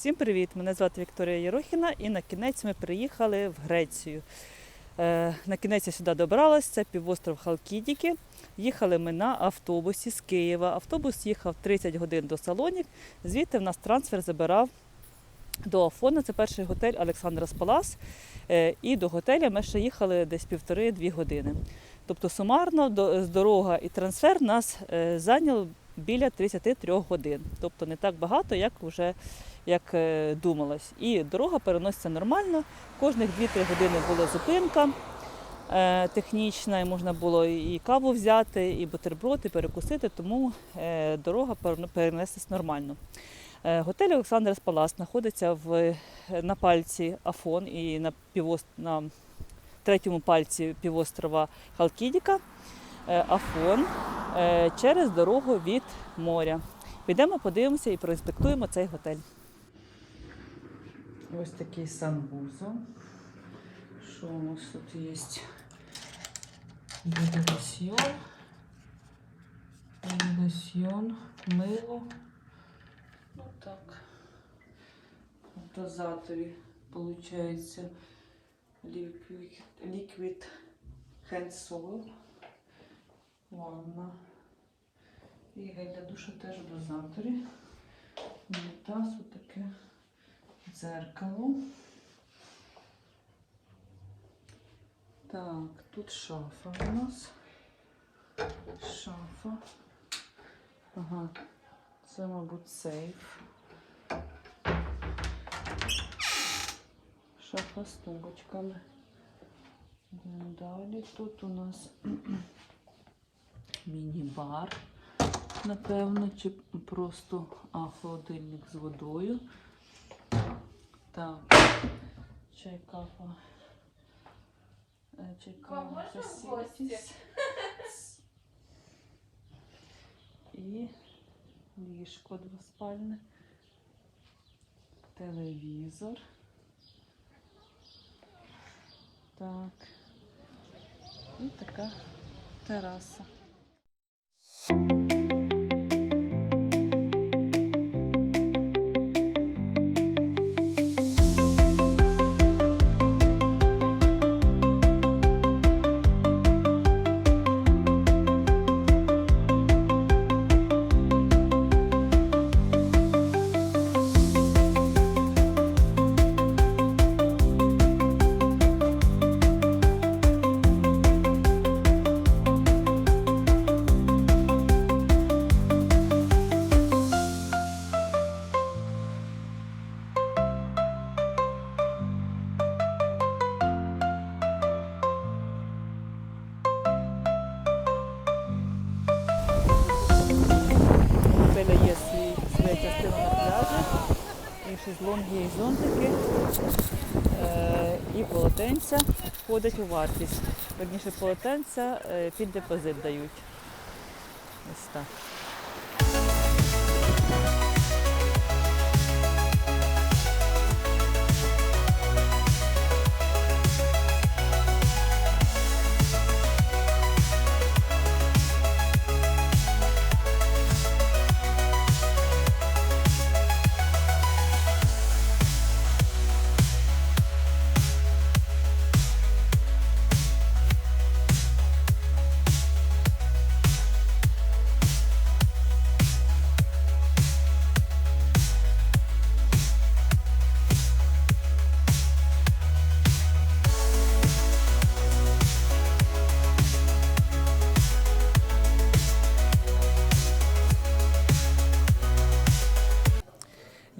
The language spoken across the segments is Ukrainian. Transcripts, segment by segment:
Всім привіт! Мене звати Вікторія Єрохіна і на кінець ми приїхали в Грецію. Е, на кінець я сюди добралась, це півостров Халкідіки. Їхали ми на автобусі з Києва. Автобус їхав 30 годин до Салонік. Звідти в нас трансфер забирав до Афона. Це перший готель Олександра Спалас. Е, і до готеля ми ще їхали десь півтори-дві години. Тобто сумарно з дорога і трансфер нас е, зайняв біля 33 годин. Тобто не так багато, як вже як е, думалось. І дорога переноситься нормально. Кожних 2-3 години була зупинка е, технічна, і можна було і каву взяти, і бутерброд, і перекусити, тому е, дорога перен- перенеслась нормально. Готель Олександр Палас знаходиться в, на пальці Афон і на, півост, на третьому пальці півострова Халкідіка. Афон через дорогу від моря. Підемо, подивимося і проінспектуємо цей готель. Ось такий санвузол. Що у нас тут є? Лосьйон. Лосьйон, мило. Ну так. Дозаторі виходить liquid hand soil. Ванна. І гель для душу теж в дозаторі. Унітаз, таке дзеркало. Так, тут шафа у нас. Шафа. Ага, це, мабуть, сейф. Шафа з тумбочками. Далі тут у нас міні-бар, напевно, чи просто а, холодильник з водою. Так, чай, кава. Е, Чай, кава, фасілітіс. І ліжко двоспальне, телевізор. Так. І така тераса. Частина на пляжі, і шезлонги, і зонтики, е, і полотенця входять у вартість. Верніше полотенця е, під депозит дають. Ось так.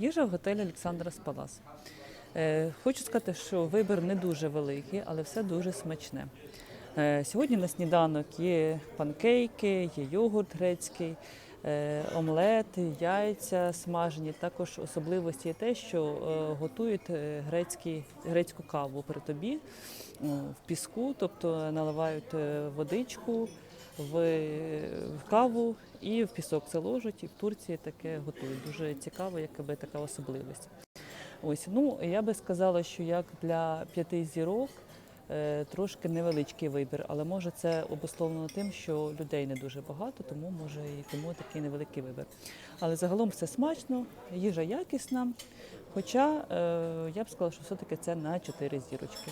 Їжа в готелі Олександра Спалас. Е, Хочу сказати, що вибір не дуже великий, але все дуже смачне. Е, Сьогодні на сніданок є панкейки, є йогурт грецький, е, омлети, яйця смажені. Також особливості є те, що готують грецький, грецьку каву при тобі в піску, тобто наливають водичку в, каву і в пісок це ложать, і в Турції таке готують. Дуже цікаво, яка така особливість. Ось, ну я би сказала, що як для п'яти зірок е, трошки невеличкий вибір, але може це обусловлено тим, що людей не дуже багато, тому може і тому такий невеликий вибір. Але загалом все смачно, їжа якісна. Хоча е, я б сказала, що все-таки це на 4 зірочки.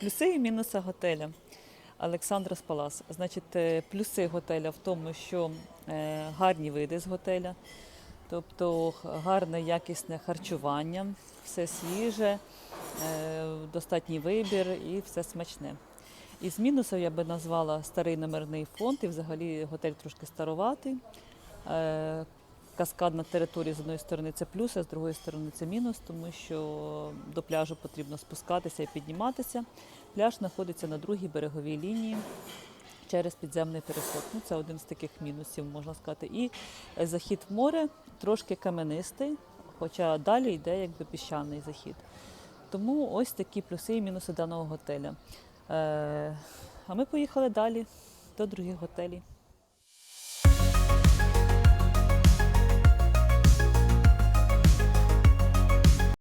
Плюси і мінуси готеля. Олександрос Палас. Значить, е, плюси готеля в тому, що е, гарні види з готеля, тобто гарне якісне харчування, все свіже, е, достатній вибір і все смачне. Із мінусів я би назвала старий номерний фонд, і взагалі готель трошки староватий. Е, Каскадна територія з одної сторони це плюс, а з другої сторони це мінус, тому що до пляжу потрібно спускатися і підніматися. Пляж знаходиться на другій береговій лінії через підземний переход. Ну, це один з таких мінусів, можна сказати. І захід в море трошки каменистий, хоча далі йде якби піщаний захід. Тому ось такі плюси і мінуси даного готеля. Е, а ми поїхали далі до других готелів.